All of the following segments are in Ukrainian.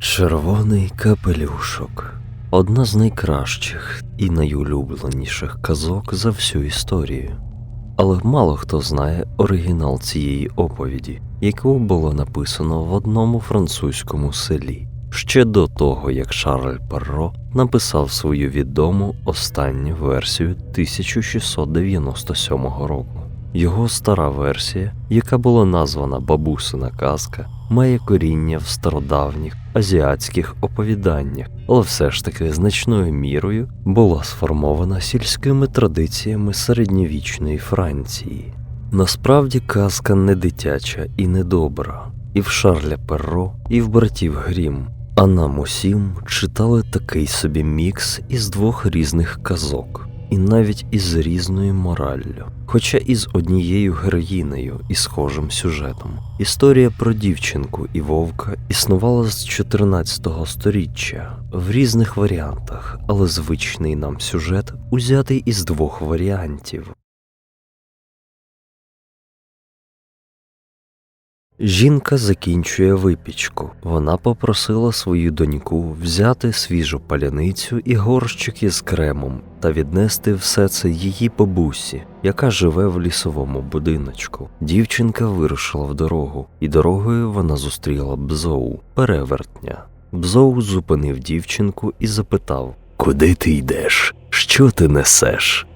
Червоний капелюшок одна з найкращих і найулюбленіших казок за всю історію. Але мало хто знає оригінал цієї оповіді, яку було написано в одному французькому селі ще до того, як Шарль Перро написав свою відому останню версію 1697 року. Його стара версія, яка була названа Бабусина казка, має коріння в стародавніх азіатських оповіданнях, але все ж таки значною мірою була сформована сільськими традиціями середньовічної Франції. Насправді казка не дитяча і не добра, і в Шарля Перро, і в братів Грім. А нам усім читали такий собі мікс із двох різних казок, і навіть із різною мораллю, хоча і з однією героїнею і схожим сюжетом. Історія про дівчинку і вовка існувала з 14 сторіччя в різних варіантах, але звичний нам сюжет узятий із двох варіантів. Жінка закінчує випічку. Вона попросила свою доньку взяти свіжу паляницю і горщик із кремом та віднести все це її бабусі, яка живе в лісовому будиночку. Дівчинка вирушила в дорогу, і дорогою вона зустріла бзоу, перевертня. Бзоу зупинив дівчинку і запитав: Куди ти йдеш? Що ти несеш?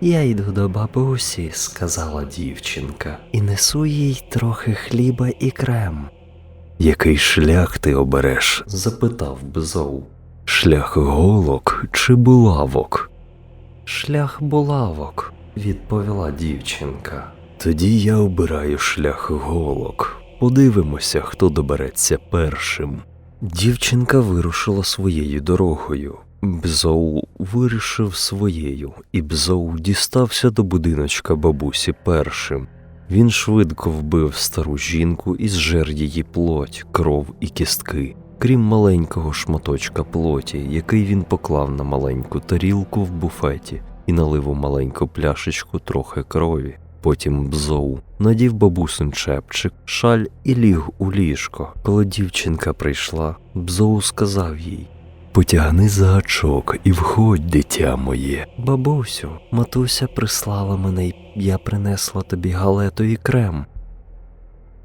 Я йду до бабусі, сказала дівчинка, і несу їй трохи хліба і крем. Який шлях ти обереш? запитав Бзоу. Шлях голок чи булавок? Шлях булавок, відповіла дівчинка. Тоді я обираю шлях голок. Подивимося, хто добереться першим. Дівчинка вирушила своєю дорогою. Бзоу вирішив своєю, і Бзоу дістався до будиночка бабусі першим. Він швидко вбив стару жінку і зжер її плоть, кров і кістки, крім маленького шматочка плоті, який він поклав на маленьку тарілку в буфеті і налив у маленьку пляшечку трохи крові. Потім Бзоу надів бабусин чепчик, шаль і ліг у ліжко. Коли дівчинка прийшла, Бзоу сказав їй Потягни за гачок і входь, дитя моє. Бабусю, матуся прислала мене, й я принесла тобі галету і крем.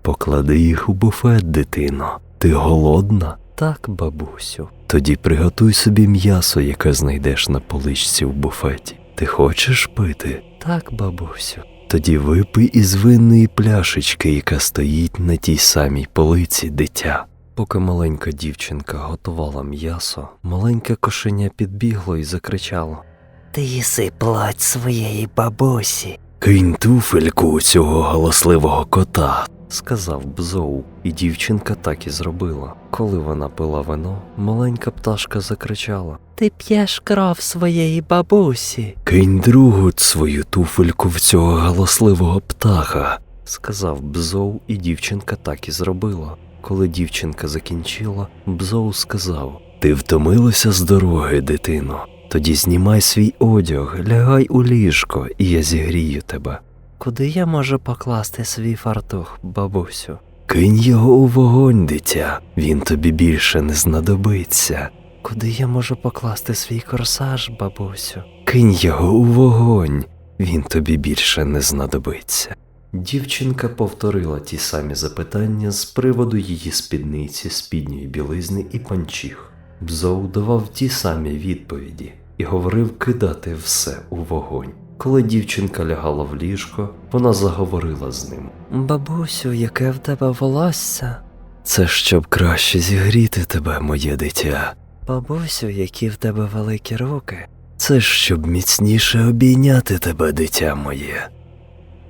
Поклади їх у буфет, дитино. Ти голодна? Так, бабусю. Тоді приготуй собі м'ясо, яке знайдеш на поличці в буфеті. Ти хочеш пити? Так, бабусю. Тоді випий із винної пляшечки, яка стоїть на тій самій полиці, дитя. Поки маленька дівчинка готувала м'ясо, маленьке кошеня підбігло і закричало Ти їси плоть своєї бабусі. Кинь туфельку цього галасливого кота, сказав Бзоу, і дівчинка так і зробила. Коли вона пила вино, маленька пташка закричала Ти п'єш кров своєї бабусі. Кинь другу свою туфельку в цього галасливого птаха, сказав Бзоу, і дівчинка так і зробила. Коли дівчинка закінчила, Бзоу сказав Ти втомилася з дороги, дитино. Тоді знімай свій одяг, лягай у ліжко, і я зігрію тебе. Куди я можу покласти свій фартух, бабусю? Кинь його у вогонь, дитя, він тобі більше не знадобиться. Куди я можу покласти свій корсаж, бабусю? Кинь його у вогонь, він тобі більше не знадобиться. Дівчинка повторила ті самі запитання з приводу її спідниці, спідньої білизни і панчіх. Бзоу давав ті самі відповіді і говорив кидати все у вогонь. Коли дівчинка лягала в ліжко, вона заговорила з ним. Бабусю, яке в тебе волосся? Це щоб краще зігріти тебе, моє дитя. Бабусю, які в тебе великі руки. Це щоб міцніше обійняти тебе, дитя моє.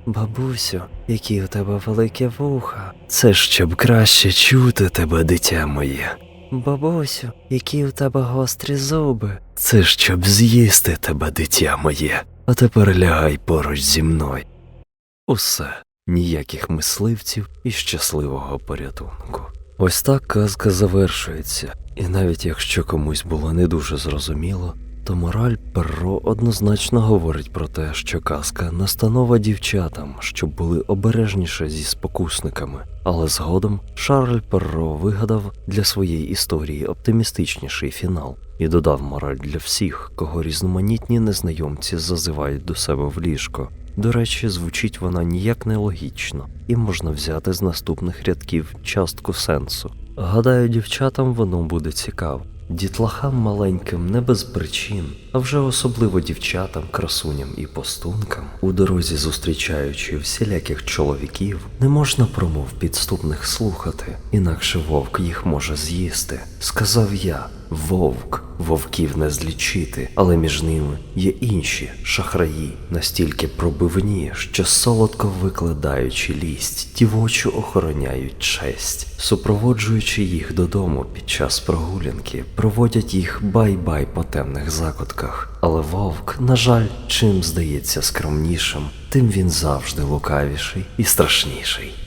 Бабусю, які в тебе великі вуха. Це щоб краще чути тебе, дитя моє. Бабусю, які в тебе гострі зуби. Це щоб з'їсти тебе, дитя моє, а тепер лягай поруч зі мною. Усе, ніяких мисливців і щасливого порятунку. Ось так казка завершується, і навіть якщо комусь було не дуже зрозуміло, то мораль Перро однозначно говорить про те, що казка настанова дівчатам, щоб були обережніше зі спокусниками. Але згодом Шарль Перро вигадав для своєї історії оптимістичніший фінал і додав мораль для всіх, кого різноманітні незнайомці зазивають до себе в ліжко. До речі, звучить вона ніяк не логічно, і можна взяти з наступних рядків частку сенсу. Гадаю, дівчатам воно буде цікаво. Дітлахам маленьким не без причин, а вже особливо дівчатам, красуням і постункам, у дорозі зустрічаючи всіляких чоловіків, не можна промов підступних слухати, інакше вовк їх може з'їсти. Сказав я, вовк, вовків не злічити, але між ними є інші шахраї, настільки пробивні, що солодко викладаючи лість, дівочу охороняють честь, супроводжуючи їх додому під час прогулянки, проводять їх бай-бай по темних закутках. Але вовк, на жаль, чим здається скромнішим, тим він завжди лукавіший і страшніший.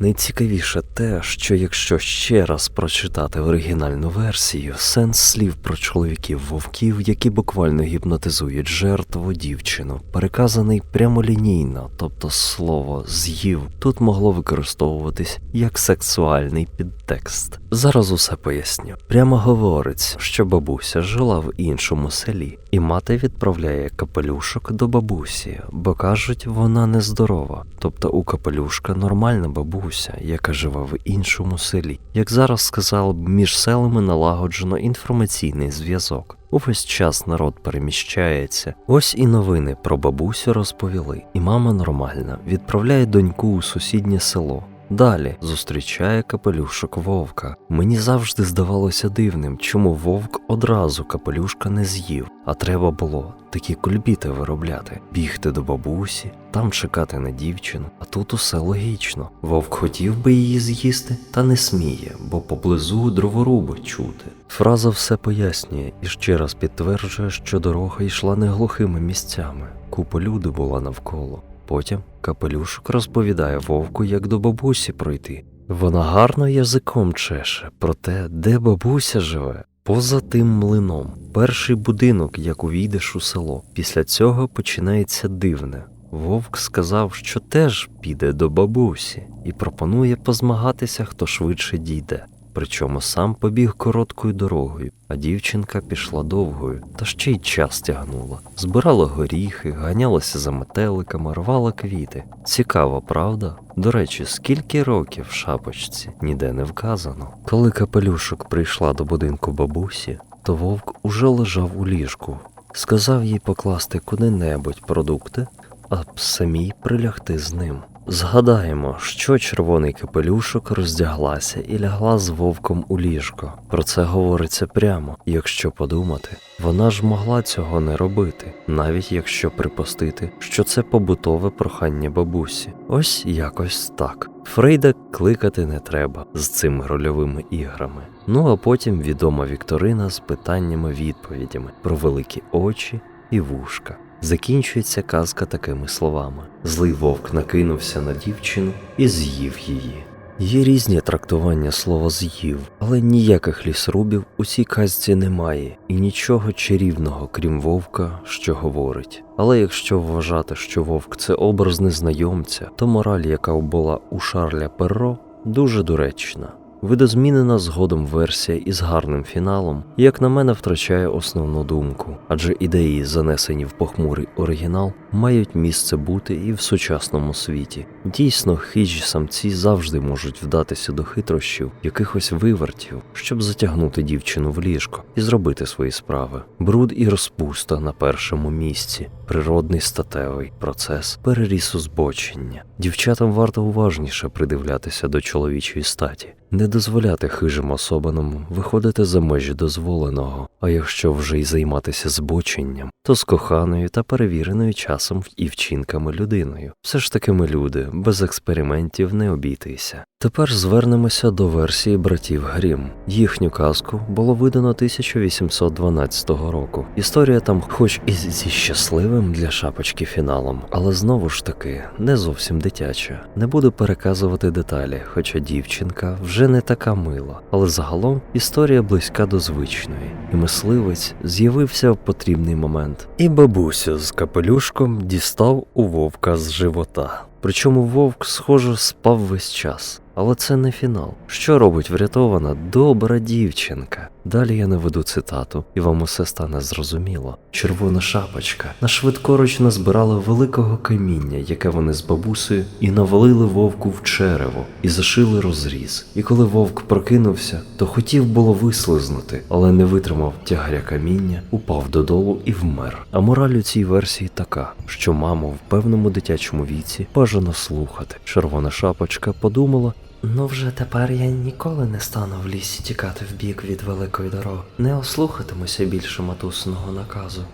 Найцікавіше те, що якщо ще раз прочитати оригінальну версію, сенс слів про чоловіків вовків, які буквально гіпнотизують жертву дівчину, переказаний прямолінійно, тобто слово з'їв тут могло використовуватись як сексуальний підтекст. Зараз усе поясню. Прямо говориться, що бабуся жила в іншому селі, і мати відправляє капелюшок до бабусі, бо кажуть, вона нездорова. Тобто у капелюшка нормальна бабуся, яка живе в іншому селі. Як зараз сказали б, між селами налагоджено інформаційний зв'язок. Увесь час народ переміщається. Ось і новини про бабусю розповіли. І мама нормальна відправляє доньку у сусіднє село. Далі зустрічає капелюшок вовка. Мені завжди здавалося дивним, чому вовк одразу капелюшка не з'їв, а треба було такі кульбіти виробляти, бігти до бабусі, там чекати на дівчину. А тут усе логічно. Вовк хотів би її з'їсти, та не сміє, бо поблизу дроворуби чути. Фраза все пояснює і ще раз підтверджує, що дорога йшла не глухими місцями. Купа люди була навколо. Потім капелюшок розповідає вовку, як до бабусі пройти. Вона гарно язиком чеше про те, де бабуся живе. Поза тим млином, перший будинок, як увійдеш у село. Після цього починається дивне. Вовк сказав, що теж піде до бабусі і пропонує позмагатися, хто швидше дійде. Причому сам побіг короткою дорогою, а дівчинка пішла довгою, та ще й час тягнула. Збирала горіхи, ганялася за метеликами, рвала квіти. Цікаво, правда? До речі, скільки років в шапочці ніде не вказано. Коли капелюшок прийшла до будинку бабусі, то вовк уже лежав у ліжку. Сказав їй покласти куди-небудь продукти, а самій прилягти з ним. Згадаємо, що червоний капелюшок роздяглася і лягла з вовком у ліжко. Про це говориться прямо. Якщо подумати, вона ж могла цього не робити, навіть якщо припустити, що це побутове прохання бабусі. Ось якось так. Фрейда кликати не треба з цими рольовими іграми. Ну а потім відома Вікторина з питаннями-відповідями про великі очі і вушка. Закінчується казка такими словами: злий вовк накинувся на дівчину і з'їв її. Є різні трактування слова з'їв, але ніяких лісрубів у цій казці немає і нічого чарівного, крім вовка, що говорить. Але якщо вважати, що вовк це образ незнайомця, то мораль, яка була у Шарля Перро, дуже доречна. Видозмінена згодом версія із гарним фіналом, як на мене, втрачає основну думку, адже ідеї, занесені в похмурий оригінал, мають місце бути і в сучасному світі. Дійсно, хижі самці завжди можуть вдатися до хитрощів, якихось вивертів, щоб затягнути дівчину в ліжко і зробити свої справи. Бруд і розпуста на першому місці, природний статевий процес перерісу збочення. Дівчатам варто уважніше придивлятися до чоловічої статі. Не дозволяти хижим особинам виходити за межі дозволеного, а якщо вже й займатися збоченням, то з коханою та перевіреною часом і вчинками людиною. Все ж таки ми люди, без експериментів не обійтися. Тепер звернемося до версії братів Грім. Їхню казку було видано 1812 року. Історія там, хоч і зі щасливим для шапочки фіналом, але знову ж таки не зовсім дитяча. Не буду переказувати деталі, хоча дівчинка вже не така мила. Але загалом історія близька до звичної, і мисливець з'явився в потрібний момент. І бабусю з капелюшком дістав у вовка з живота. Причому вовк, схоже, спав весь час. Але це не фінал. Що робить врятована добра дівчинка? Далі я наведу цитату, і вам усе стане зрозуміло. Червона шапочка на швидкоруч назбирала великого каміння, яке вони з бабусею, і навалили вовку в черево, і зашили розріз. І коли вовк прокинувся, то хотів було вислизнути, але не витримав тягаря каміння, упав додолу і вмер. А мораль у цій версії така, що маму в певному дитячому віці бажано слухати. Червона шапочка подумала, Ну вже тепер я ніколи не стану в лісі тікати в бік від великої дороги. Не ослухатимуся більше матусного наказу.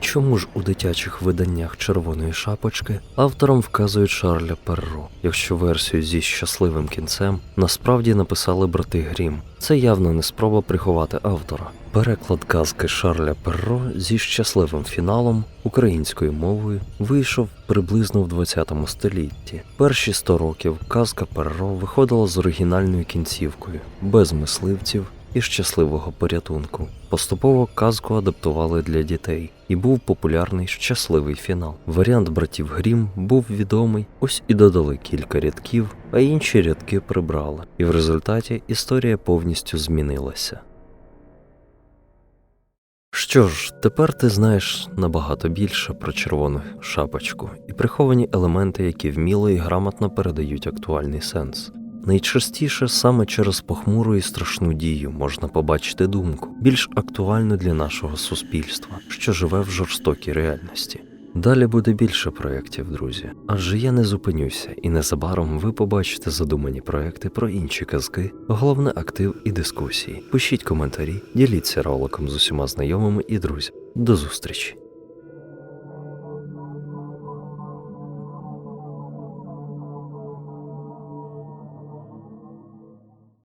Чому ж у дитячих виданнях червоної шапочки авторам вказують Шарля Перро, якщо версію зі щасливим кінцем насправді написали брати Грім? Це явно не спроба приховати автора. Переклад казки Шарля Перро зі щасливим фіналом українською мовою вийшов приблизно в 20 столітті. Перші 100 років казка Перро виходила з оригінальною кінцівкою, без мисливців і щасливого порятунку. Поступово казку адаптували для дітей, і був популярний щасливий фінал. Варіант братів Грім був відомий, ось і додали кілька рядків, а інші рядки прибрали. І в результаті історія повністю змінилася. Що ж, тепер ти знаєш набагато більше про червону шапочку і приховані елементи, які вміло і грамотно передають актуальний сенс. Найчастіше саме через похмуру і страшну дію можна побачити думку, більш актуальну для нашого суспільства, що живе в жорстокій реальності. Далі буде більше проєктів, друзі. Адже я не зупинюся, і незабаром ви побачите задумані проекти про інші казки, головне актив і дискусії. Пишіть коментарі, діліться роликом з усіма знайомими і друзями. До зустрічі!